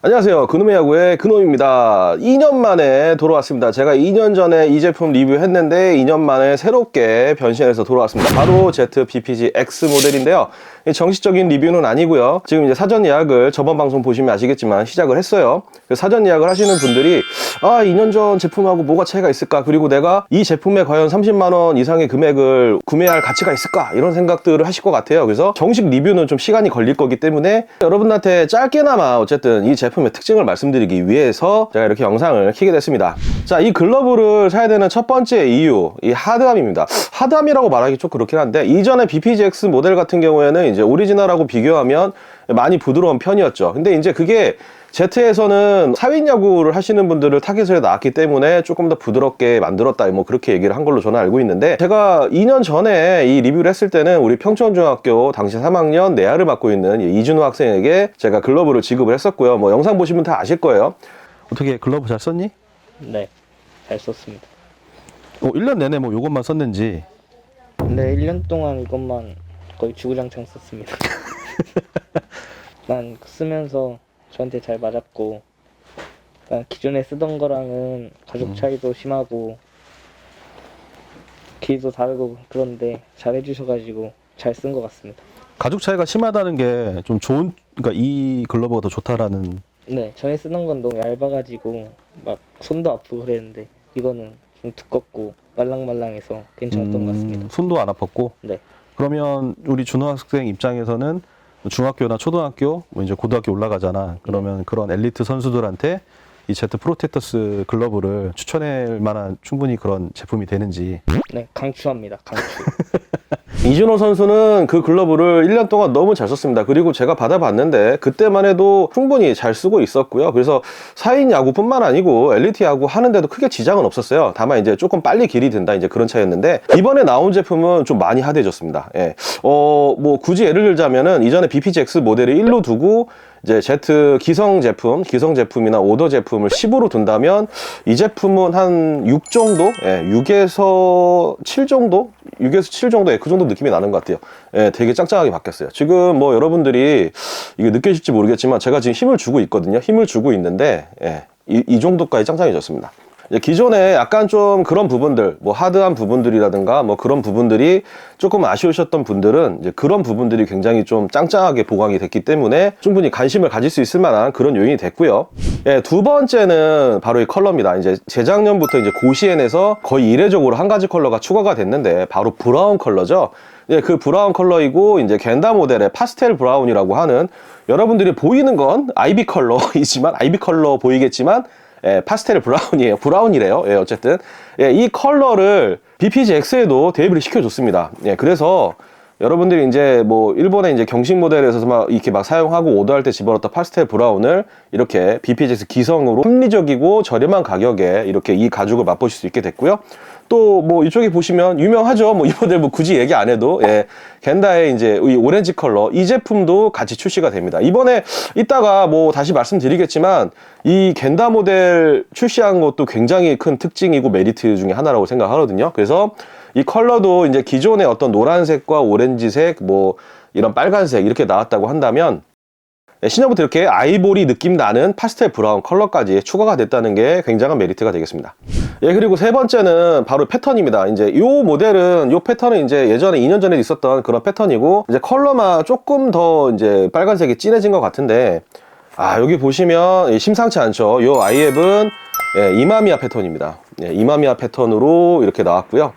안녕하세요. 그놈의 야구의 그놈입니다. 2년 만에 돌아왔습니다. 제가 2년 전에 이 제품 리뷰했는데 2년 만에 새롭게 변신해서 돌아왔습니다. 바로 Z BPG X 모델인데요. 정식적인 리뷰는 아니고요. 지금 이제 사전 예약을 저번 방송 보시면 아시겠지만 시작을 했어요. 그래서 사전 예약을 하시는 분들이 아 2년 전 제품하고 뭐가 차이가 있을까? 그리고 내가 이 제품에 과연 30만 원 이상의 금액을 구매할 가치가 있을까? 이런 생각들을 하실 것 같아요. 그래서 정식 리뷰는 좀 시간이 걸릴 거기 때문에 여러분한테 짧게나마 어쨌든 이 제품 의 특징을 말씀드리기 위해서 제가 이렇게 영상을 키게 됐습니다. 자, 이 글러브를 사야 되는 첫 번째 이유, 이 하드함입니다. 하드함이라고 말하기 좀 그렇긴 한데 이전에 BPGX 모델 같은 경우에는 이제 오리지널하고 비교하면 많이 부드러운 편이었죠. 근데 이제 그게 Z에서는 사회인 야구를 하시는 분들을 타겟으로 나왔기 때문에 조금 더 부드럽게 만들었다 뭐 그렇게 얘기를 한 걸로 저는 알고 있는데 제가 2년 전에 이 리뷰를 했을 때는 우리 평촌중학교 당시 3학년 내야를 맡고 있는 이 이준호 학생에게 제가 글러브를 지급을 했었고요 뭐 영상 보시면 다 아실 거예요 어떻게 글러브 잘 썼니? 네, 잘 썼습니다. 어, 1년 내내 뭐 요것만 썼는지 근데 1년 동안 이것만 거의 주구장창 썼습니다. 난 쓰면서 저한테 잘 맞았고, 난 기존에 쓰던 거랑은 가격 차이도 심하고, 길이도 다르고 그런데 잘 해주셔가지고 잘 쓴 것 같습니다. 가죽 차이가 심하다는 게 좀 좋은 그러니까 이 글러브가 더 좋다라는 네, 전에 쓰던 건 너무 얇아가지고 막 손도 아프고 그랬는데 이거는 좀 두껍고 말랑말랑해서 괜찮았던 것 같습니다. 음, 손도 안 아팠고 네. 그러면 우리 준호 학생 입장에서는 중학교나 초등학교, 뭐 이제 고등학교 올라가잖아. 그러면 그런 엘리트 선수들한테 이 제트 프로텍터스 글러브를 추천할 만한 충분히 그런 제품이 되는지. 네, 강추합니다. 강추. 이준호 선수는 그 글러브를 1년 동안 너무 잘 썼습니다. 그리고 제가 받아봤는데 그때만 해도 충분히 잘 쓰고 있었고요. 그래서 4인 야구뿐만 아니고 엘리트 야구 하는데도 크게 지장은 없었어요. 다만 이제 조금 빨리 길이 든다 이제 그런 차이였는데 이번에 나온 제품은 좀 많이 하대졌습니다. 예. 어, 뭐 굳이 예를 들자면은 이전에 BPGX 모델을 1로 두고 이제 Z 기성 제품, 기성 제품이나 오더 제품을 10으로 둔다면 이 제품은 한 6 정도? 예, 6에서 7 정도? 6에서 7 정도? 예, 그 정도 느낌이 나는 것 같아요. 예, 되게 짱짱하게 바뀌었어요. 지금 뭐 여러분들이 이게 느끼실지 모르겠지만 제가 지금 힘을 주고 있거든요. 힘을 주고 있는데, 예, 이, 이 정도까지 짱짱해졌습니다. 기존에 약간 좀 그런 부분들, 뭐 하드한 부분들이라든가 뭐 그런 부분들이 조금 아쉬우셨던 분들은 이제 그런 부분들이 굉장히 좀 짱짱하게 보강이 됐기 때문에 충분히 관심을 가질 수 있을 만한 그런 요인이 됐고요. 예, 두 번째는 바로 이 컬러입니다. 이제 재작년부터 이제 고시엔에서 거의 이례적으로 한 가지 컬러가 추가가 됐는데 바로 브라운 컬러죠. 예, 그 브라운 컬러이고 이제 겐다 모델의 파스텔 브라운이라고 하는 여러분들이 보이는 건 아이비 컬러이지만 아이비 컬러 보이겠지만 예, 파스텔 브라운이에요. 브라운이래요. 예, 어쨌든. 예, 이 컬러를 BPGX에도 대입을 시켜줬습니다. 예, 그래서 여러분들이 이제 뭐 일본의 이제 경식 모델에서 막 이렇게 막 사용하고 오더할 때 집어넣었던 파스텔 브라운을 이렇게 BPGX 기성으로 합리적이고 저렴한 가격에 이렇게 이 가죽을 맛보실 수 있게 됐고요. 또 뭐 이쪽에 보시면 유명하죠. 뭐 이 모델 뭐 굳이 얘기 안 해도 예, 겐다의 이제 이 오렌지 컬러 이 제품도 같이 출시가 됩니다. 이번에 이따가 뭐 다시 말씀드리겠지만 이 겐다 모델 출시한 것도 굉장히 큰 특징이고 메리트 중에 하나라고 생각하거든요. 그래서 이 컬러도 이제 기존의 어떤 노란색과 오렌지색 뭐 이런 빨간색 이렇게 나왔다고 한다면 네, 신형부터 이렇게 아이보리 느낌 나는 파스텔 브라운 컬러까지 추가가 됐다는 게 굉장한 메리트가 되겠습니다. 예, 그리고 세 번째는 바로 패턴입니다. 이제 요 모델은 요 패턴은 이제 예전에 2년 전에 있었던 그런 패턴이고 이제 컬러만 조금 더 이제 빨간색이 진해진 것 같은데 아, 여기 보시면 예, 심상치 않죠. 요 아이앱은 예, 이마미아 패턴입니다. 예, 이마미아 패턴으로 이렇게 나왔고요.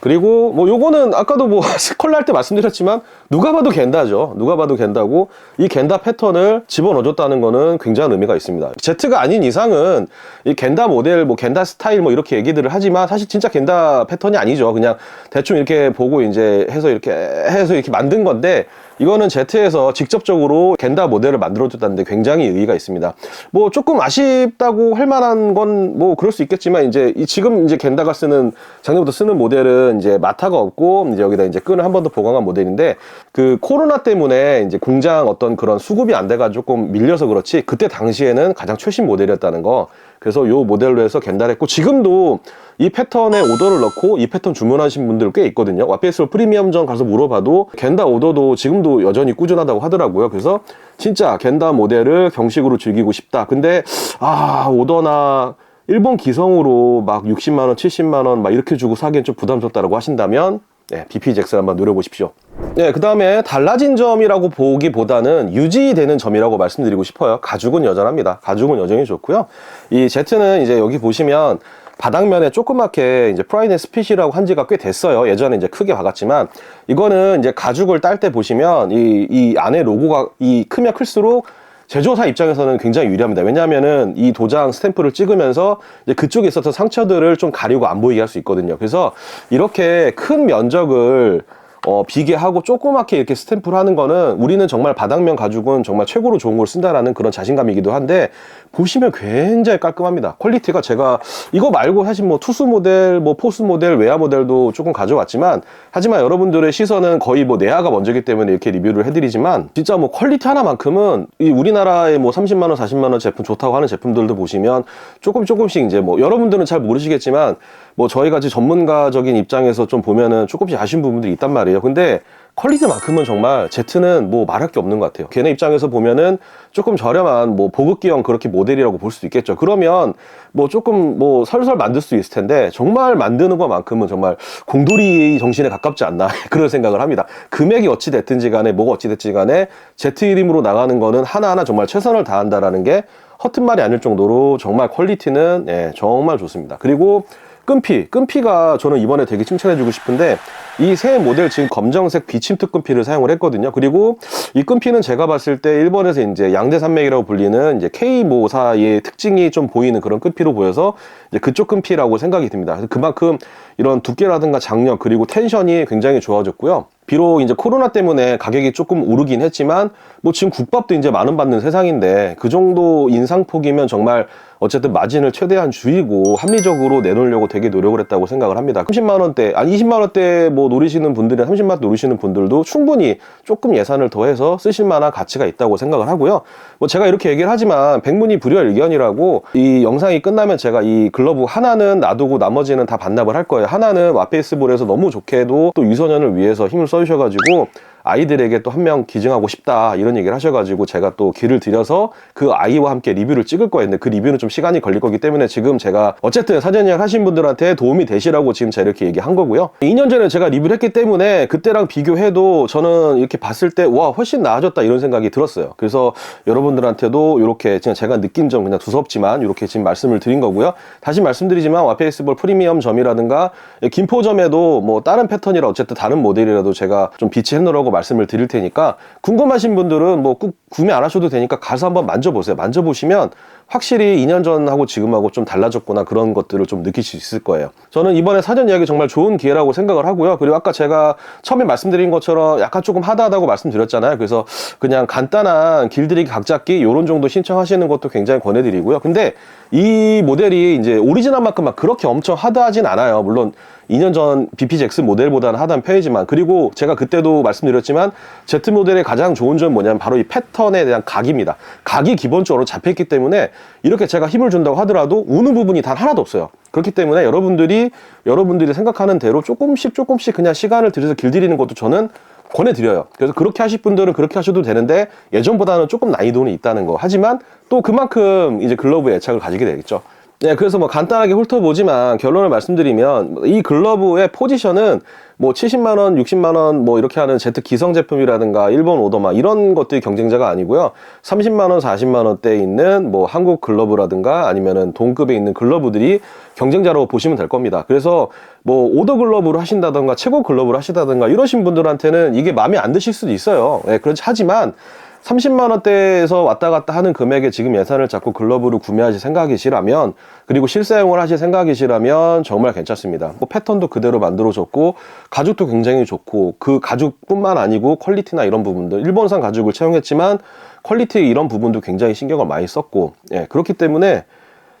그리고 뭐 요거는 아까도 뭐 컬러 할 때 말씀드렸지만 누가 봐도 겐다죠. 누가 봐도 겐다고 이 겐다 패턴을 집어넣어줬다는 거는 굉장한 의미가 있습니다. Z가 아닌 이상은 이 겐다 모델, 뭐 겐다 스타일 뭐 이렇게 얘기들을 하지만 사실 진짜 겐다 패턴이 아니죠. 그냥 대충 이렇게 보고 이제 해서 이렇게 해서 이렇게 만든 건데 이거는 Z에서 직접적으로 겐다 모델을 만들어줬다는데 굉장히 의의가 있습니다. 뭐 조금 아쉽다고 할 만한 건 뭐 그럴 수 있겠지만 이제 이 지금 이제 겐다가 쓰는 작년부터 쓰는 모델은 이제 마타가 없고 이제 여기다 이제 끈을 한 번 더 보강한 모델인데 그 코로나 때문에 이제 공장 어떤 그런 수급이 안 돼가지고 조금 밀려서 그렇지 그때 당시에는 가장 최신 모델이었다는 거 그래서 요 모델로 해서 겐다를 했고 지금도 이 패턴에 오더를 넣고 이 패턴 주문하신 분들 꽤 있거든요. 와페이스 프리미엄전 가서 물어봐도 겐다 오더도 지금도 여전히 꾸준하다고 하더라고요. 그래서 진짜 겐다 모델을 경식으로 즐기고 싶다. 근데 아 오더나 일본 기성으로 막 60만 원, 70만 원 막 이렇게 주고 사기엔 좀 부담스럽다라고 하신다면 네, BP 잭슨 한번 노려보십시오. 네, 그 다음에 달라진 점이라고 보기보다는 유지되는 점이라고 말씀드리고 싶어요. 가죽은 여전합니다. 가죽은 여전히 좋고요. 이 Z는 이제 여기 보시면 바닥면에 조그맣게 이제 프라이드 스핏이라고 한 지가 꽤 됐어요. 예전에 이제 크게 박았지만 이거는 이제 가죽을 딸 때 보시면 이, 이 안에 로고가 이 크면 클수록 제조사 입장에서는 굉장히 유리합니다. 왜냐하면은 이 도장 스탬프를 찍으면서 이제 그쪽에 있었던 상처들을 좀 가리고 안 보이게 할 수 있거든요. 그래서 이렇게 큰 면적을 어, 비계하고 조그맣게 이렇게 스탬프를 하는 거는 우리는 정말 바닥면 가죽은 정말 최고로 좋은 걸 쓴다라는 그런 자신감이기도 한데 보시면 굉장히 깔끔합니다. 퀄리티가 제가 이거 말고 사실 뭐 투수 모델, 뭐 포스 모델, 외야 모델도 조금 가져왔지만 하지만 여러분들의 시선은 거의 뭐 내야가 먼저기 때문에 이렇게 리뷰를 해드리지만 진짜 뭐 퀄리티 하나만큼은 이 우리나라의 뭐 30만 원, 40만 원 제품 좋다고 하는 제품들도 보시면 조금 조금씩 이제 뭐 여러분들은 잘 모르시겠지만 뭐 저희 같이 전문가적인 입장에서 좀 보면은 조금씩 아쉬운 부분들이 있단 말이에요. 근데 퀄리티만큼은 정말 제트는 뭐 말할 게 없는 것 같아요. 걔네 입장에서 보면은 조금 저렴한 뭐 보급기형 그렇게 모델이라고 볼 수도 있겠죠. 그러면 뭐 조금 뭐 설설 만들 수 있을 텐데 정말 만드는 것만큼은 정말 공돌이 정신에 가깝지 않나 그런 생각을 합니다. 금액이 어찌 됐든지 간에 뭐가 어찌 됐든지 간에 제트 이름으로 나가는 거는 하나하나 정말 최선을 다한다라는 게 허튼 말이 아닐 정도로 정말 퀄리티는 예, 정말 좋습니다. 그리고 끈피, 끈피가 저는 이번에 되게 칭찬해주고 싶은데 이 새 모델 지금 검정색 비침투 끈피를 사용을 했거든요. 그리고 이 끈피는 제가 봤을 때 일본에서 이제 양대 산맥이라고 불리는 이제 K 모사의 특징이 좀 보이는 그런 끈피로 보여서 이제 그쪽 끈피라고 생각이 듭니다. 그래서 그만큼 이런 두께라든가 장력 그리고 텐션이 굉장히 좋아졌고요. 비록 이제 코로나 때문에 가격이 조금 오르긴 했지만 뭐 지금 국밥도 이제 만 원 받는 세상인데 그 정도 인상폭이면 정말 어쨌든 마진을 최대한 줄이고 합리적으로 내놓으려고 되게 노력을 했다고 생각을 합니다. 30만 원대, 아니 20만 원대 뭐 노리시는 분들이 30만 원 노리시는 분들도 충분히 조금 예산을 더해서 쓰실 만한 가치가 있다고 생각을 하고요. 뭐 제가 이렇게 얘기를 하지만 백문이 불여일견이라고 이 영상이 끝나면 제가 이 글러브 하나는 놔두고 나머지는 다 반납을 할 거예요. 하나는 와페이스볼에서 너무 좋게도 또 유소년을 위해서 힘을 써주셔가지고 아이들에게 또 한 명 기증하고 싶다 이런 얘기를 하셔가지고 제가 또 길을 들여서 그 아이와 함께 리뷰를 찍을 거였는데 그 리뷰는 좀 시간이 걸릴 거기 때문에 지금 제가 어쨌든 사전 예약 하신 분들한테 도움이 되시라고 지금 제가 이렇게 얘기한 거고요. 2년 전에 제가 리뷰를 했기 때문에 그때랑 비교해도 저는 이렇게 봤을 때 와 훨씬 나아졌다 이런 생각이 들었어요. 그래서 여러분들한테도 이렇게 제가 느낀 점 그냥 두섭지만 이렇게 지금 말씀을 드린 거고요. 다시 말씀드리지만 와페이스볼 프리미엄 점이라든가 김포점에도 뭐 다른 패턴이라 어쨌든 다른 모델이라도 제가 좀 비치해 놓으라고 말씀을 드릴 테니까 궁금하신 분들은 뭐 꼭 구매 안 하셔도 되니까 가서 한번 만져보세요. 만져보시면 확실히 2년 전하고 지금하고 좀 달라졌구나 그런 것들을 좀 느낄 수 있을 거예요. 저는 이번에 사전 예약이 정말 좋은 기회라고 생각을 하고요. 그리고 아까 제가 처음에 말씀드린 것처럼 약간 조금 하다하다고 말씀드렸잖아요. 그래서 그냥 간단한 길들이기 각잡기 요런 정도 신청하시는 것도 굉장히 권해드리고요. 근데 이 모델이 이제 오리지널만큼 막 그렇게 엄청 하드하진 않아요. 물론 2년 전 BP잭스 모델보다는 하단 편이지만 그리고 제가 그때도 말씀드렸지만 Z 모델의 가장 좋은 점은 뭐냐면 바로 이 패턴에 대한 각입니다. 각이 기본적으로 잡혀있기 때문에 이렇게 제가 힘을 준다고 하더라도 우는 부분이 단 하나도 없어요. 그렇기 때문에 여러분들이 여러분들이 생각하는 대로 조금씩 조금씩 그냥 시간을 들여서 길들이는 것도 저는 권해드려요. 그래서 그렇게 하실 분들은 그렇게 하셔도 되는데 예전보다는 조금 난이도는 있다는 거. 하지만 또 그만큼 이제 글러브에 애착을 가지게 되겠죠. 네, 그래서 뭐 간단하게 훑어보지만 결론을 말씀드리면 이 글러브의 포지션은 뭐 70만원, 60만원 뭐 이렇게 하는 제트 기성 제품이라든가 일본 오더마 이런 것들이 경쟁자가 아니고요. 30만원, 40만원대에 있는 뭐 한국 글러브라든가 아니면은 동급에 있는 글러브들이 경쟁자라고 보시면 될 겁니다. 그래서 뭐 오더 글러브를 하신다든가 최고 글러브를 하시다든가 이러신 분들한테는 이게 마음에 안 드실 수도 있어요. 네, 그렇지 하지만 30만 원대에서 왔다 갔다 하는 금액에 지금 예산을 잡고 글러브를 구매하실 생각이시라면 그리고 실사용을 하실 생각이시라면 정말 괜찮습니다. 뭐 패턴도 그대로 만들어졌고 가죽도 굉장히 좋고 그 가죽뿐만 아니고 퀄리티나 이런 부분들 일본산 가죽을 채용했지만 퀄리티 이런 부분도 굉장히 신경을 많이 썼고 예, 그렇기 때문에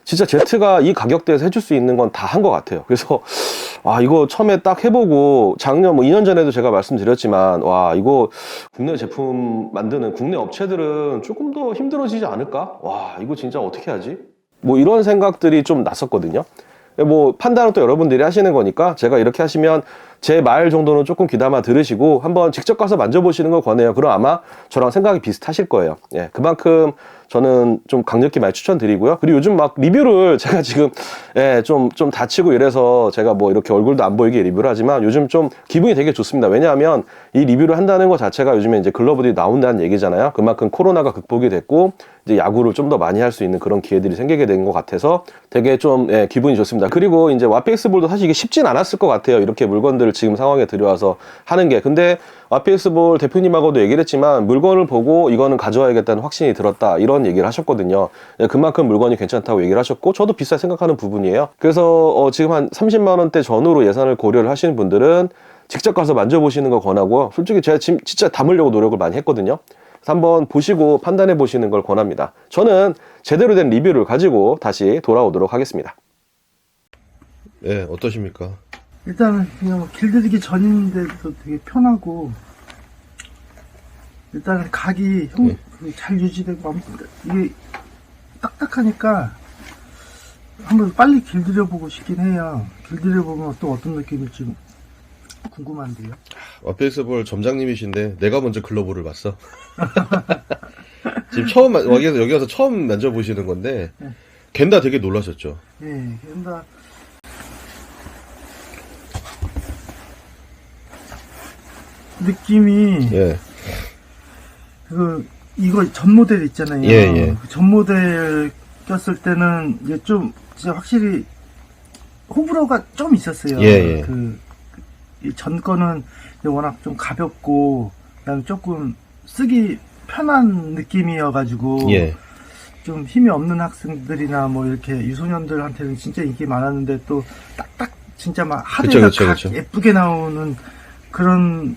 진짜 제트가 이 가격대에서 해줄 수 있는 건 다 한 것 같아요. 그래서 아 이거 처음에 딱 해보고 작년 뭐 2년 전에도 제가 말씀드렸지만 와 이거 국내 제품 만드는 국내 업체들은 조금 더 힘들어지지 않을까? 와 이거 진짜 어떻게 하지? 뭐 이런 생각들이 좀 났었거든요. 뭐 판단은 또 여러분들이 하시는 거니까 제가 이렇게 하시면 제 말 정도는 조금 귀담아 들으시고 한번 직접 가서 만져보시는 걸 권해요. 그럼 아마 저랑 생각이 비슷하실 거예요. 예, 그만큼 저는 좀 강력히 많이 추천드리고요. 그리고 요즘 막 리뷰를 제가 지금 예, 좀, 좀 다치고 이래서 제가 뭐 이렇게 얼굴도 안 보이게 리뷰를 하지만 요즘 좀 기분이 되게 좋습니다. 왜냐하면 이 리뷰를 한다는 것 자체가 요즘에 이제 글러브들이 나온다는 얘기잖아요. 그만큼 코로나가 극복이 됐고 이제 야구를 좀 더 많이 할 수 있는 그런 기회들이 생기게 된 것 같아서 되게 좀 예, 기분이 좋습니다. 그리고 이제 와페이스볼도 사실 이게 쉽진 않았을 것 같아요. 이렇게 물건들을 지금 상황에 들여와서 하는 게. 근데 와페이스볼 대표님하고도 얘기를 했지만 물건을 보고 이거는 가져와야겠다는 확신이 들었다. 이런 얘기를 하셨거든요. 예, 그만큼 물건이 괜찮다고 얘기를 하셨고 저도 비싸게 생각하는 부분이에요. 그래서 어, 지금 한 30만 원대 전후로 예산을 고려를 하시는 분들은 직접 가서 만져보시는 거 권하고요. 솔직히 제가 지금 진짜 담으려고 노력을 많이 했거든요. 한번 보시고 판단해 보시는 걸 권합니다. 저는 제대로 된 리뷰를 가지고 다시 돌아오도록 하겠습니다. 네, 어떠십니까? 일단은 그냥 길들이기 전인데도 되게 편하고 일단은 각이 형, 네. 그잘 유지되고 아무튼 이게 딱딱하니까 한번 빨리 길들여 보고 싶긴 해요. 길들여 보면 또 어떤 느낌일지 궁금한데요. 와페이스볼 점장님이신데 내가 먼저 글러브를 봤어. 지금 처음 만- 여기 여기 와서 처음 만져보시는 건데 네. 걘다 되게 놀라셨죠. 예, 그런다 느낌이 예, 그 이거 전 모델 있잖아요. 예, 예. 그전 모델 꼈을 때는 이제 좀 진짜 확실히 호불호가 좀 있었어요. 예, 예. 그 전 거는 워낙 좀 가볍고 그다음에 조금 쓰기 편한 느낌이어가지고 예, 좀 힘이 없는 학생들이나 뭐 이렇게 유소년들한테는 진짜 인기 많았는데 또 딱딱 진짜 막 하드가. 예쁘게 나오는 그런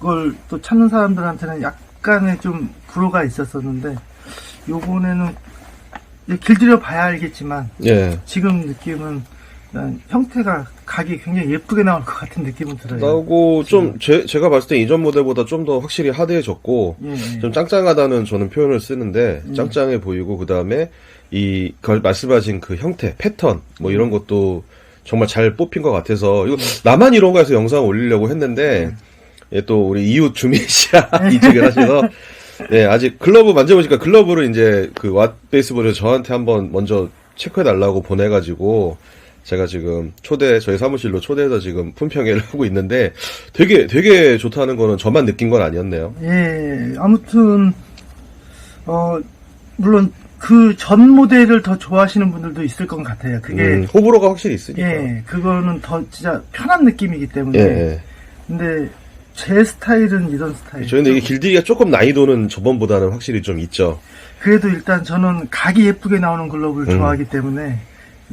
걸 또 찾는 사람들한테는 약간의 좀 불호가 있었었는데 요번에는 길들여 봐야 알겠지만 예. 지금 느낌은 형태가 각이 굉장히 예쁘게 나올 것 같은 느낌은 들어요. 나오고 좀 제, 제가 봤을 때 이전 모델보다 좀 더 확실히 하드해졌고 예, 예. 좀 짱짱하다는 저는 표현을 쓰는데 음. 짱짱해 보이고 그 다음에 이그 말씀하신 그 형태 패턴 뭐 이런 것도 정말 잘 뽑힌 것 같아서 이거 나만 이런가 해서 영상 올리려고 했는데 예, 또 우리 이웃 주민 씨가 이쪽에 하셔서 네 아직 글러브 만져보니까 글러브를 이제 그 왓 베이스볼에서 저한테 한번 먼저 체크해 달라고 보내가지고 제가 지금 초대 저희 사무실로 초대해서 지금 품평회를 하고 있는데 되게 되게 좋다는 거는 저만 느낀 건 아니었네요. 예, 아무튼, 어, 물론 그 전 모델을 더 좋아하시는 분들도 있을 것 같아요. 그게, 음, 호불호가 확실히 있으니까. 예, 그거는 더 진짜 편한 느낌이기 때문에. 예, 예. 근데 제 스타일은 이런 스타일. 저희는 이게 길들이기가 조금 난이도는 저번보다는 확실히 좀 있죠. 그래도 일단 저는 각이 예쁘게 나오는 글러브를 음. 좋아하기 때문에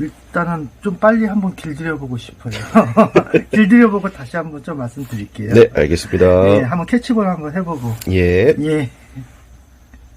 일단은 좀 빨리 한번 길들여보고 싶어요. 길들여보고 다시 한번 좀 말씀드릴게요. 네, 알겠습니다. 예, 한번 캐치볼 한번 해보고. 예. 예.